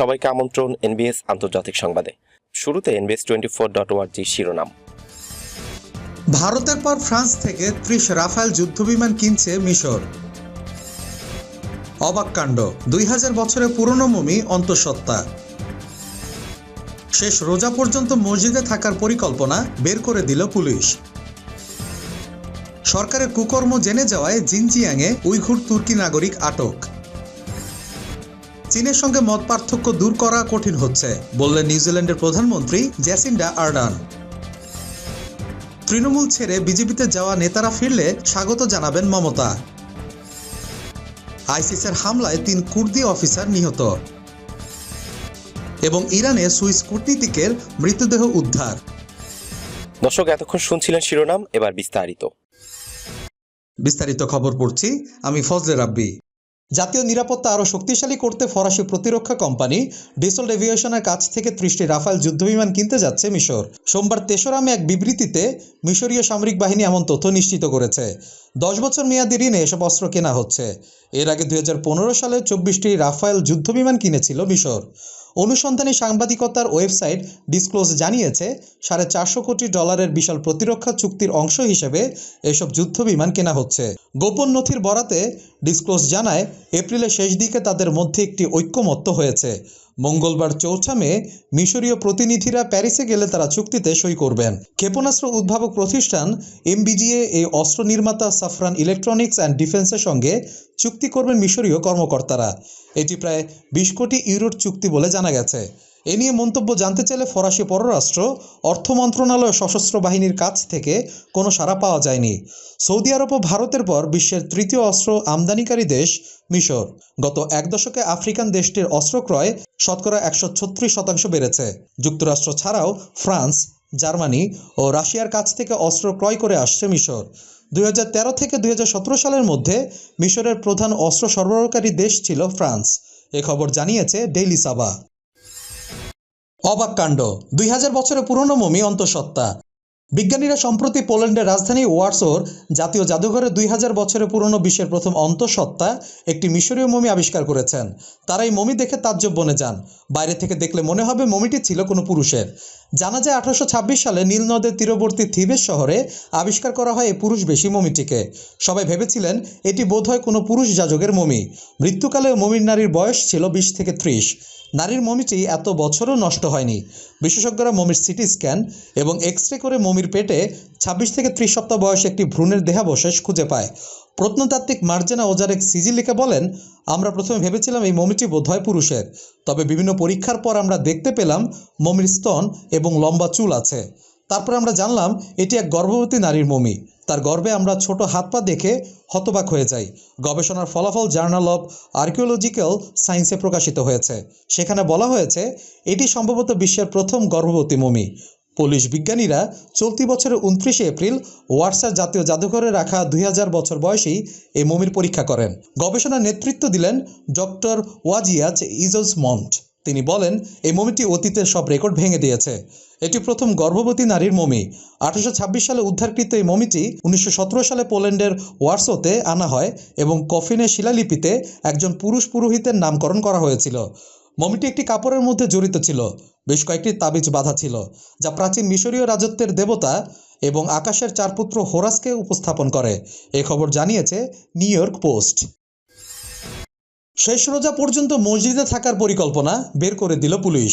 সবাইকে আমন্ত্রণ এনবিএস আন্তর্জাতিক সংবাদে। শুরুতে এনবিএস টোয়েন্টি ফোর ডট ওয়ার্জি শিরোনাম। ভারতের পর ফ্রান্স থেকে ত্রিশ রাফায়েল যুদ্ধবিমান কিনছে মিশর। অবাক কাণ্ড, দুই হাজার বছরের পুরনো মমি অন্তঃসত্ত্বা। শেষ রোজা পর্যন্ত মসজিদে থাকার পরিকল্পনা বের করে দিল পুলিশ। সরকারের কুকর্ম জেনে যাওয়ায় জিনজিয়াংয়ে উইঘুর তুর্কি নাগরিক আটক। চীনের সঙ্গে মত পার্থক্য দূর করা কঠিন হচ্ছে বললেন নিউজিল্যান্ডের প্রধানমন্ত্রী জ্যাসিন্ডা আর্ডান তৃণমূল ছেড়ে বিজেপিতে যাওয়া নেতারা ফিরলে স্বাগত জানাবেন মমতা। আইসিসের হামলায় তিন কুর্দি অফিসার নিহত। এবং ইরানে সুইস কূটনীতিকের মৃতদেহ উদ্ধার। দর্শক এতক্ষণ শুনছিলেন শিরোনাম এবার বিস্তারিত। বিস্তারিত খবর পড়ছি আমি ফজলে রাব্বি। জাতীয় নিরাপত্তা আরও শক্তিশালী করতে ফরাসি প্রতিরক্ষা কোম্পানি ডিসল এভিয়েশনের কাছ থেকে ত্রিশটি রাফাল যুদ্ধবিমান কিনতে যাচ্ছে মিশর। সোমবার তেসরামে এক বিবৃতিতে মিশরীয় সামরিক বাহিনী এমন তথ্য নিশ্চিত করেছে। দশ বছর মেয়াদি ঋণে এসব অস্ত্র কেনা হচ্ছে। এর আগে দুই হাজার পনেরো সালে চব্বিশটি রাফায়েল যুদ্ধবিমান কিনেছিল মিশর। অনুসন্ধানী সাংবাদিকতার ওয়েবসাইট ডিসক্লোজ জানিয়েছে, সাড়ে চারশো কোটি ডলারের বিশাল প্রতিরক্ষা চুক্তির অংশ হিসেবে এসব যুদ্ধ বিমান কেনা হচ্ছে। গোপন নথির বরাতে ডিসক্লোজ জানায়, এপ্রিলের শেষ দিকে তাদের মধ্যে একটি ঐক্যমত্য হয়েছে। মঙ্গলবার চৌঠা মে মিশরীয় প্রতিনিধিরা প্যারিসে গেলে তারা চুক্তিতে সই করবেন। ক্ষেপণাস্ত্র উদ্ভাবক প্রতিষ্ঠান এমবিজিএ এই অস্ত্র নির্মাতা সাফরান ইলেকট্রনিক্স অ্যান্ড ডিফেন্সের সঙ্গে চুক্তি করবেন মিশরীয় কর্মকর্তারা। এটি প্রায় বিশ কোটি ইউরোর চুক্তি বলে জানা গেছে। এ নিয়ে মন্তব্য জানতে চাইলে ফরাসি পররাষ্ট্র, অর্থ মন্ত্রণালয় সশস্ত্র বাহিনীর কাছ থেকে কোনো সাড়া পাওয়া যায়নি। সৌদি আরব ও ভারতের পর বিশ্বের তৃতীয় অস্ত্র আমদানিকারী দেশ মিশর। গত এক দশকে আফ্রিকান দেশটির অস্ত্র ক্রয় শতকরা একশো ছত্রিশ শতাংশ বেড়েছে। যুক্তরাষ্ট্র ছাড়াও ফ্রান্স, জার্মানি ও রাশিয়ার কাছ থেকে অস্ত্র ক্রয় করে আসছে মিশর। দুই হাজার তেরো থেকে দুই হাজার সতেরো সালের মধ্যে মিশরের প্রধান অস্ত্র সরবরাহকারী দেশ ছিল ফ্রান্স। এ খবর জানিয়েছে ডেইলি সাবা অবাক কাণ্ড। দুই হাজার বছরের পুরনো মমি অন্তঃসত্ত্বা। বিজ্ঞানীরা সম্প্রতি পোল্যান্ডের রাজধানী ওয়ার্সোর জাতীয় জাদুঘরে দুই হাজার বছরের পুরনো বিশ্বের প্রথম অন্তঃসত্ত্বা একটি মিশরীয় মমি আবিষ্কার করেছেন। তারা এই মমি দেখে তাজ্জব বনে যান। বাইরে থেকে দেখলে মনে হবে মমিটি ছিল কোনো পুরুষের। জানা যায় আঠারোশো ছাব্বিশ সালে নীল নদের তীরবর্তী থিবেস শহরে আবিষ্কার করা হয় এই পুরুষ বেশি মমিটিকে। সবাই ভেবেছিলেন এটি বোধহয় কোনো পুরুষ যাজকের মমি। মৃত্যুকালে মমির নারীর বয়স ছিল বিশ থেকে ত্রিশ। নারীর মমিটি এত বছরও নষ্ট হয়নি। বিশেষজ্ঞরা মমির সিটি স্ক্যান এবং এক্স রে করে মমির পেটে ছাব্বিশ থেকে ত্রিশ সপ্তাহ বয়সে একটি ভ্রূণের দেহাবশেষ খুঁজে পায়। প্রত্নতাত্ত্বিক মার্জেনা ওজার ওজারেক সিজিলিকা বলেন, আমরা প্রথমে ভেবেছিলাম এই মমিটি বোধহয় পুরুষের। তবে বিভিন্ন পরীক্ষার পর আমরা দেখতে পেলাম মমির স্তন এবং লম্বা চুল আছে। তারপর আমরা জানলাম এটি এক গর্ভবতী নারীর মমি। তার গর্বে আমরা ছোট হাত পা দেখে হতবাক হয়ে যাই। গবেষণার ফলাফল জার্নাল অব আর্কিওলজিক্যাল সায়েন্সে প্রকাশিত হয়েছে। সেখানে বলা হয়েছে, এটি সম্ভবত বিশ্বের প্রথম গর্ভবতী মমি। পুলিশ বিজ্ঞানীরা চলতি বছরের উনত্রিশে এপ্রিল ওয়ার্সার জাতীয় জাদুঘরে রাখা দুই হাজার বছর বয়সেই এই মমির পরীক্ষা করেন। গবেষণার নেতৃত্ব দিলেন ডক্টর ওয়াজিয়াজ ইজলস মন্ট তিনি বলেন, এই মমিটি অতীতের সব রেকর্ড ভেঙে দিয়েছে। এটি প্রথম গর্ভবতী নারীর মমি। আঠারোশো ছাব্বিশ সালে উদ্ধারকৃত এই মমিটি উনিশশো সতেরো সালে পোল্যান্ডের ওয়ার্সোতে আনা হয় এবং কফিনের শিলালিপিতে একজন পুরুষ পুরোহিতের নামকরণ করা হয়েছিল। মমিটি একটি কাপড়ের মধ্যে জড়িত ছিল। বেশ কয়েকটি তাবিজ বাঁধা ছিল, যা প্রাচীন মিশরীয় রাজত্বের দেবতা এবং আকাশের চার পুত্র হোরাসকে উপস্থাপন করে। এ খবর জানিয়েছে নিউ ইয়র্ক পোস্ট। শেষ রোজা পর্যন্ত মসজিদে থাকার পরিকল্পনা বের করে দিল পুলিশ।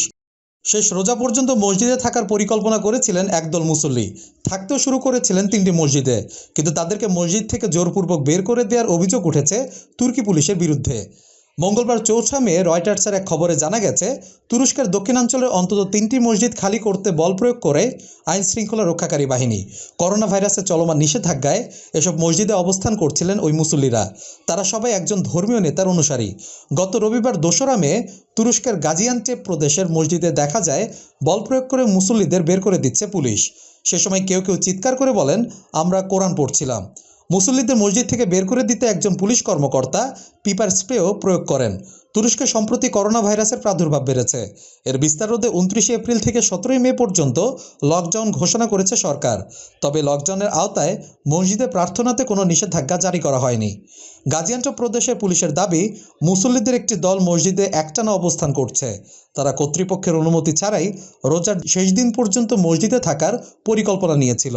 শেষ রোজা পর্যন্ত মসজিদে থাকার পরিকল্পনা করেছিলেন একদল মুসল্লি। থাকতে শুরু করেছিলেন তিনটি মসজিদে। কিন্তু তাদেরকে মসজিদ থেকে জোরপূর্বক বের করে দেওয়ার অভিযোগ উঠেছে তুর্কি পুলিশের বিরুদ্ধে। মঙ্গলবার চৌঠা মে রয়টার্সের এক খবরে জানা গেছে, তুরস্কের দক্ষিণাঞ্চলের অন্তত তিনটি মসজিদ খালি করতে বল প্রয়োগ করে আইন শৃঙ্খলা রক্ষাকারী বাহিনী। করোনা ভাইরাসের চলমান নিষেধাজ্ঞায় এসব মসজিদে অবস্থান করছিলেন ওই মুসল্লিরা। তারা সবাই একজন ধর্মীয় নেতার অনুসারী। গত রবিবার দোসরা মে তুরস্কের গাজিয়ান্টেপ প্রদেশের মসজিদে দেখা যায়, বল প্রয়োগ করে মুসল্লিদের বের করে দিচ্ছে পুলিশ। সে সময় কেউ কেউ চিৎকার করে বলেন, আমরা কোরআন পড়ছিলাম। মুসল্লিদের মসজিদ থেকে বের করে দিতে একজন পুলিশ কর্মকর্তা পিপার স্প্রেও প্রয়োগ করেন। তুরস্কে সম্প্রতি করোনা ভাইরাসের প্রাদুর্ভাব বেড়েছে। এর বিস্তার রোধে উনত্রিশে এপ্রিল থেকে সতেরোই মে পর্যন্ত লকডাউন ঘোষণা করেছে সরকার। তবে লকডাউনের আওতায় মসজিদে প্রার্থনাতে কোনো নিষেধাজ্ঞা জারি করা হয়নি। গাজিয়ান্টপ প্রদেশে পুলিশের দাবি, মুসল্লিদের একটি দল মসজিদে একটানা অবস্থান করছে। তারা কর্তৃপক্ষের অনুমতি ছাড়াই রোজার শেষ দিন পর্যন্ত মসজিদে থাকার পরিকল্পনা নিয়েছিল।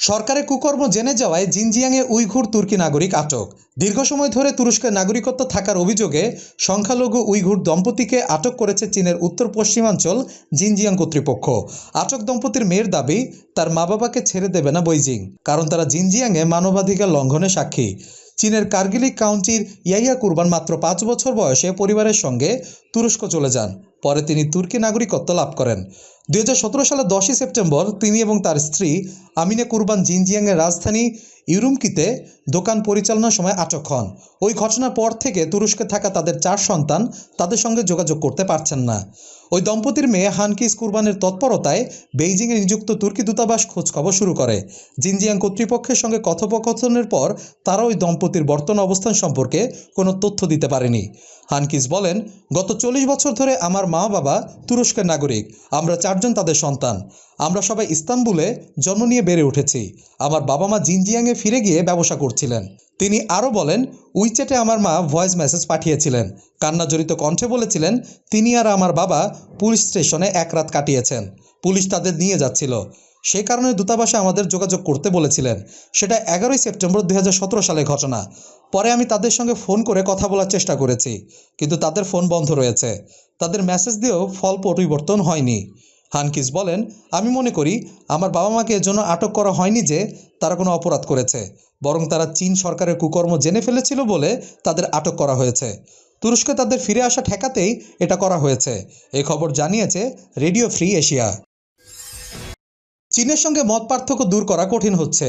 সরকারের কুকর্ম জেনে যাওয়ায় জিনজিয়াংয়ে উইঘুর তুর্কি নাগরিক আটক। দীর্ঘ সময় ধরে তুরস্কের নাগরিকত্ব থাকার অভিযোগে সংখ্যালঘু উইঘুর দম্পতিকে আটক করেছে চীনের উত্তর পশ্চিমাঞ্চল জিনজিয়াং কর্তৃপক্ষ। আটক দম্পতির মেয়ের দাবি, তার মা বাবাকে ছেড়ে দেবে না বৈজিং, কারণ তারা জিনজিয়াংয়ে মানবাধিকার লঙ্ঘনের সাক্ষী। চীনের কার্গিলিক কাউন্টির ইয়াইয়া কুরবান মাত্র পাঁচ বছর বয়সে পরিবারের সঙ্গে তুরস্ক চলে যান। পরে তিনি তুর্কি নাগরিকত্ব লাভ করেন। দুই সালের দশই সেপ্টেম্বর তিনি এবং তার স্ত্রী আমিনে কুরবান জিনজিয়াংয়ের রাজধানী ইউরুমকিতে দোকান পরিচালনার সময় আটক হন। ওই ঘটনার পর থেকে তুরস্কে থাকা তাদের চার সন্তান তাদের সঙ্গে যোগাযোগ করতে পারছেন না। ওই দম্পতির মেয়ে হানকিস কুরবানের তৎপরতায় বেইজিংয়ে নিযুক্ত তুর্কি দূতাবাস খোঁজখবর শুরু করে। জিনজিয়াং কর্তৃপক্ষের সঙ্গে কথোপকথনের পর তারা ওই দম্পতির বর্তমান অবস্থান সম্পর্কে কোনো তথ্য দিতে পারেনি। হানকিস বলেন, গত চল্লিশ বছর ধরে আমার মা বাবা তুরস্কের নাগরিক। আমরা চারজন তাদের সন্তান। আমরা সবাই ইস্তানবুলে জন্ম নিয়ে বেড়ে উঠেছি। আমার বাবা মা জিনজিয়াংয়ে ফিরে গিয়ে ব্যবসা করছিলেন। তিনি আরও বলেন উইচ্যাটে আমার মা ভয়েস মেসেজ পাঠিয়েছিলেন। কান্নাজড়িত কণ্ঠে বলেছিলেন, তিনি আর আমার বাবা পুলিশ স্টেশনে এক রাত কাটিয়েছেন। পুলিশ তাদের নিয়ে যাচ্ছিল। সে কারণে দূতাবাসে আমাদের যোগাযোগ করতে বলেছিলেন। সেটা এগারোই সেপ্টেম্বর দুই সালে ঘটনা। পরে আমি তাদের সঙ্গে ফোন করে কথা বলার চেষ্টা করেছি। কিন্তু তাদের ফোন বন্ধ রয়েছে। তাদের মেসেজ দিয়েও ফল পরিবর্তন হয়নি। হানকিস বলেন, আমি মনে করি আমার বাবা মাকে এজন্য আটক করা হয়নি যে তারা কোনো অপরাধ করেছে, বরং তারা চীন সরকারের কুকর্ম জেনে ফেলেছিল বলে তাদের আটক করা হয়েছে। তুরস্কে তাদের ফিরে আসা ঠেকাতেই এটা করা হয়েছে। এই খবর জানিয়েছে রেডিও ফ্রি এশিয়া। চীনের সঙ্গে মত পার্থক্য দূর করা কঠিন হচ্ছে।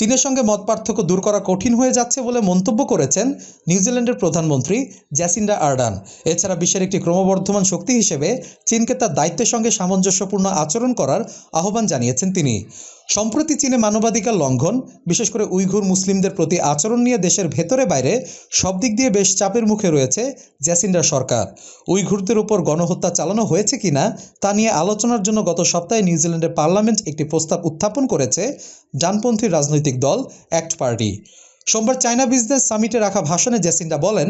চীনের সঙ্গে মত পার্থক্য দূর করা কঠিন হয়ে যাচ্ছে বলে মন্তব্য করেছেন নিউজিল্যান্ডের প্রধানমন্ত্রী জ্যাসিন্ডা আর্ডান। এছাড়া বিশ্বের একটি ক্রমবর্ধমান শক্তি হিসেবে চীনকে তার দায়িত্বের সঙ্গে সামঞ্জস্যপূর্ণ আচরণ করার আহ্বান জানিয়েছেন তিনি। সম্প্রতি চীনে মানবাধিকার লঙ্ঘন, বিশেষ করে উইঘুর মুসলিমদের প্রতি আচরণ নিয়ে দেশের ভেতরে বাইরে সব দিক দিয়ে বেশ চাপের মুখে রয়েছে জ্যাসিন্ডার সরকার। উইঘুরদের উপর গণহত্যা চালানো হয়েছে কিনা তা নিয়ে আলোচনার জন্য গত সপ্তাহে নিউজিল্যান্ডের পার্লামেন্ট একটি প্রস্তাব উত্থাপন করেছে ডানপন্থী রাজনৈতিক দল অ্যাক্ট পার্টি। সোমবার চায়না বিজনেস সামিটে রাখা ভাষণে জেসিন্ডা বলেন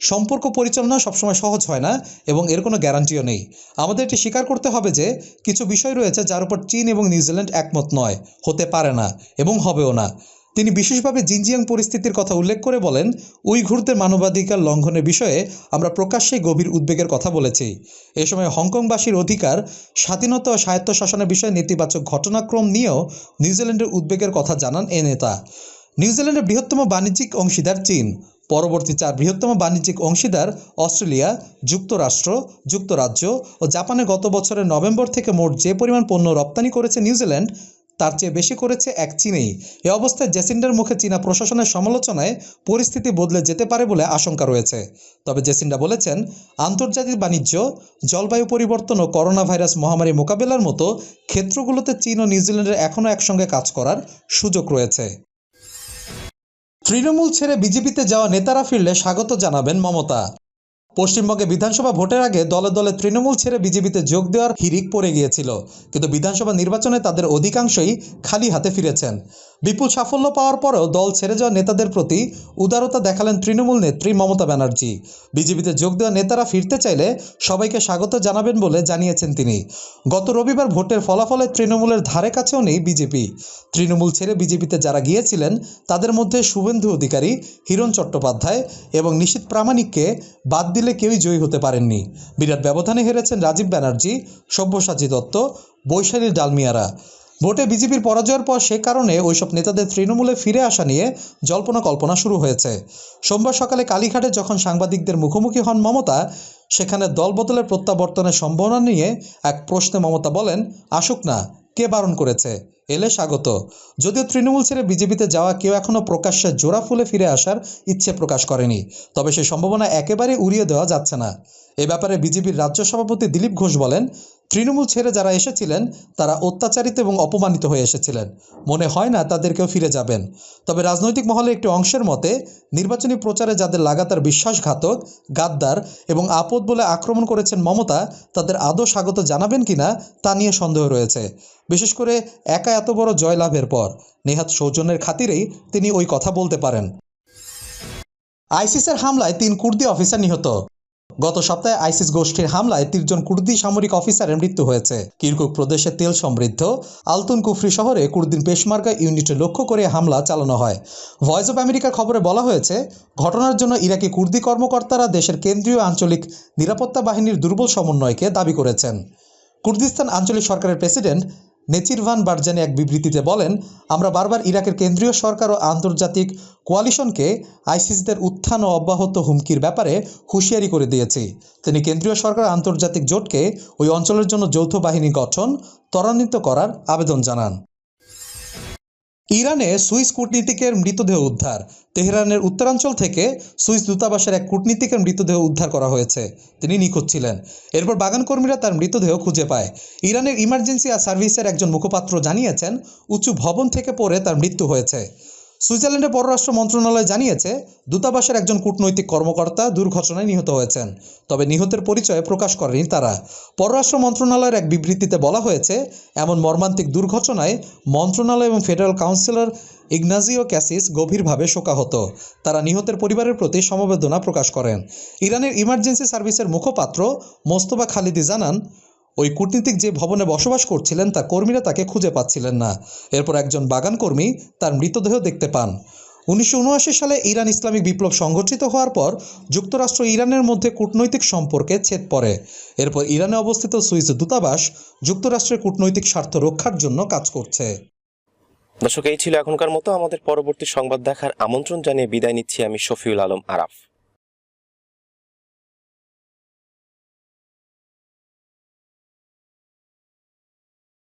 সম্পর্ক পরিচালনা সবসময় সহজ হয় না এবং এর কোনো গ্যারান্টিও নেই। আমাদের এটি স্বীকার করতে হবে যে, কিছু বিষয় রয়েছে যার উপর চীন এবং নিউজিল্যান্ড একমত নয়, হতে পারে না এবং হবেও না। তিনি বিশেষভাবে জিনজিয়াং পরিস্থিতির কথা উল্লেখ করে বলেন, উইঘুরদের মানবাধিকার লঙ্ঘনের বিষয়ে আমরা প্রকাশ্যেই গভীর উদ্বেগের কথা বলেছি। এ সময় হংকংবাসীর অধিকার, স্বাধীনতা ও স্বায়ত্তশাসনের বিষয়ে নেতিবাচক ঘটনাক্রম নিয়েও নিউজিল্যান্ডের উদ্বেগের কথা জানান এ নেতা। নিউজিল্যান্ডের বৃহত্তম বাণিজ্যিক অংশীদার চীন। পরবর্তী চার বৃহত্তম বাণিজ্যিক অংশীদার অস্ট্রেলিয়া, যুক্তরাষ্ট্র, যুক্তরাজ্য ও জাপানে গত বছরের নভেম্বর থেকে মোট যে পরিমাণ পণ্য রপ্তানি করেছে নিউজিল্যান্ড, তার চেয়ে বেশি করেছে এক চীনেই। এ অবস্থায় জেসিন্ডার মুখে চীনা প্রশাসনের সমালোচনায় পরিস্থিতি বদলে যেতে পারে বলে আশঙ্কা রয়েছে। তবে জেসিন্ডা বলেছেন, আন্তর্জাতিক বাণিজ্য, জলবায়ু পরিবর্তন ও করোনা ভাইরাস মহামারী মোকাবেলার মতো ক্ষেত্রগুলোতে চীন ও নিউজিল্যান্ডের এখনও একসঙ্গে কাজ করার সুযোগ রয়েছে। তৃণমূল ছেড়ে বিজেপিতে যাওয়া নেতারা ফিরলে স্বাগত জানাবেন মমতা। পশ্চিমবঙ্গে বিধানসভা ভোটের আগে দলে দলে তৃণমূল ছেড়ে বিজেপিতে যোগ দেওয়ার হিরিক পড়ে গিয়েছিল। কিন্তু বিধানসভা নির্বাচনে তাদের অধিকাংশই খালি হাতে ফিরেছেন। বিপুল সাফল্য পাওয়ার পরেও দল ছেড়ে যাওয়া নেতাদের প্রতি উদারতা দেখালেন তৃণমূল নেত্রী মমতা ব্যানার্জি। বিজেপিতে যোগ দেওয়া নেতারা ফিরতে চাইলে সবাইকে স্বাগত জানাবেন বলে জানিয়েছেন তিনি। গত রবিবার ভোটের ফলাফলে তৃণমূলের ধারে কাছেও নেই বিজেপি। তৃণমূল ছেড়ে বিজেপিতে যারা গিয়েছিলেন, তাদের মধ্যে শুভেন্দু অধিকারী, হিরণ চট্টোপাধ্যায় এবং নিশীত প্রামাণিককে বাদ দিলে কেউই জয়ী হতে পারেননি। বিরাট ব্যবধানে হেরেছেন রাজীব ব্যানার্জি, সব্যসাচী দত্ত, বৈশালী ডালমিয়ারা। ভোটে বিজেপির পরাজয়ের পর সে কারণে ওইসব নেতাদের তৃণমূলে ফিরে আসা নিয়ে জল্পনা কল্পনা শুরু হয়েছে। সোমবার সকালে কালীঘাটে যখন সাংবাদিকদের মুখোমুখি হন মমতা, সেখানে দল বদলের প্রত্যাবর্তনের সম্ভাবনা নিয়ে এক প্রশ্নে মমতা বলেন, আসুক না, কে বারণ করেছে? এলে স্বাগত। যদিও তৃণমূল ছেড়ে বিজেপিতে যাওয়া কেউ এখনও প্রকাশ্যে জোড়া ফুলে ফিরে আসার ইচ্ছে প্রকাশ করেনি, তবে সেই সম্ভাবনা একেবারে উড়িয়ে দেওয়া যাচ্ছে না। এ ব্যাপারে বিজেপির রাজ্য সভাপতি দিলীপ ঘোষ বলেন তৃণমূল ছেড়ে যারা এসেছিলেন, তারা অত্যাচারিত এবং অপমানিত হয়ে এসেছিলেন। মনে হয় না তাদেরকেও ফিরে যাবেন। তবে রাজনৈতিক মহলে একটি অংশের মতে, নির্বাচনী প্রচারে যাদের লাগাতার বিশ্বাসঘাতক, গাদ্দার এবং আপদ বলে আক্রমণ করেছেন মমতা, তাদের আদৌ স্বাগত জানাবেন কিনা তা নিয়ে সন্দেহ রয়েছে। বিশেষ করে একা এত বড় জয়লাভের পর। নেহাত সৌজন্যের খাতিরেই তিনি ওই কথা বলতে পারেন। আইসিসের হামলায় তিন কুর্দি অফিসার নিহত। গত সপ্তাহে আইসিস গোষ্ঠীর হামলায় তিনজন কুর্দি সামরিক অফিসারের মৃত্যু হয়েছে। কিরকুক প্রদেশের তেল সমৃদ্ধ, আলতুন কুফরি শহরে কুর্দিন পেশমার্কা ইউনিটে লক্ষ্য করে হামলা চালানো হয়। ভয়েস অব আমেরিকার খবরে বলা হয়েছে, ঘটনার জন্য ইরাকি কুর্দি কর্মকর্তারা দেশের কেন্দ্রীয় আঞ্চলিক নিরাপত্তা বাহিনীর দুর্বল সমন্বয়কে দাবি করেছেন। কুর্দিস্তান আঞ্চলিক সরকারের প্রেসিডেন্ট নেচিরভান বারজানি এক বিবৃতিতে বলেন, আমরা বারবার ইরাকের কেন্দ্রীয় সরকার ও আন্তর্জাতিক কোয়ালিশনকে আইসিসদের উত্থান ও অব্যাহত হুমকির ব্যাপারে হুঁশিয়ারি করে দিয়েছি। তিনি কেন্দ্রীয় সরকার আন্তর্জাতিক জোটকে ওই অঞ্চলের জন্য যৌথ বাহিনী গঠন, ত্বরান্বিত করার আবেদন জানান। ইরানে সুইস কূটনীতিকের মৃতদেহ উদ্ধার। তেহরানের উত্তরাঞ্চল থেকে সুইস দূতাবাসের এক কূটনীতিকের মৃতদেহ উদ্ধার করা হয়েছে। তিনি নিখোঁজ ছিলেন। এরপর বাগান কর্মীরা তার মৃতদেহ খুঁজে পায়। ইরানের ইমার্জেন্সি সার্ভিসের একজন মুখপাত্র জানিয়েছেন, উঁচু ভবন থেকে পড়ে তার মৃত্যু হয়েছে। সুইজারল্যান্ডের পররাষ্ট্র মন্ত্রণালয় জানিয়েছে, দূতাবাসের একজন কূটনৈতিক কর্মকর্তা দুর্ঘটনায় নিহত হয়েছেন। তবে নিহতের পরিচয় প্রকাশ করেনি তারা। পররাষ্ট্র মন্ত্রণালয়ের এক বিবৃতিতে বলা হয়েছে, এমন মর্মান্তিক দুর্ঘটনায় মন্ত্রণালয় এবং ফেডারেল কাউন্সিলর ইগনাজিও ক্যাসিস গভীরভাবে শোকাহত। তারা নিহতের পরিবারের প্রতি সমবেদনা প্রকাশ করেন। ইরানের ইমার্জেন্সি সার্ভিসের মুখপাত্র মোস্তফা খালিদি জানান ওই কূটনীতিক যে ভবনে বসবাস করছিলেন তার কর্মীরা তাকে খুঁজে পাচ্ছিলেন না। এরপর একজন বাগান কর্মী তার মৃতদেহ দেখতে পান। উনিশশো উনআশি সালে ইরান ইসলামিক বিপ্লব সংঘটিত হওয়ার পর যুক্তরাষ্ট্র ইরানের মধ্যে কূটনৈতিক সম্পর্কে ছেদ পড়ে। এরপর ইরানে অবস্থিত সুইস দূতাবাস যুক্তরাষ্ট্রের কূটনৈতিক স্বার্থ রক্ষার জন্য কাজ করছে। দর্শক, এই ছিল এখনকার মতো। আমাদের পরবর্তী সংবাদ দেখার আমন্ত্রণ জানিয়ে বিদায় নিচ্ছি আমি শফিউল আলম আরাফ।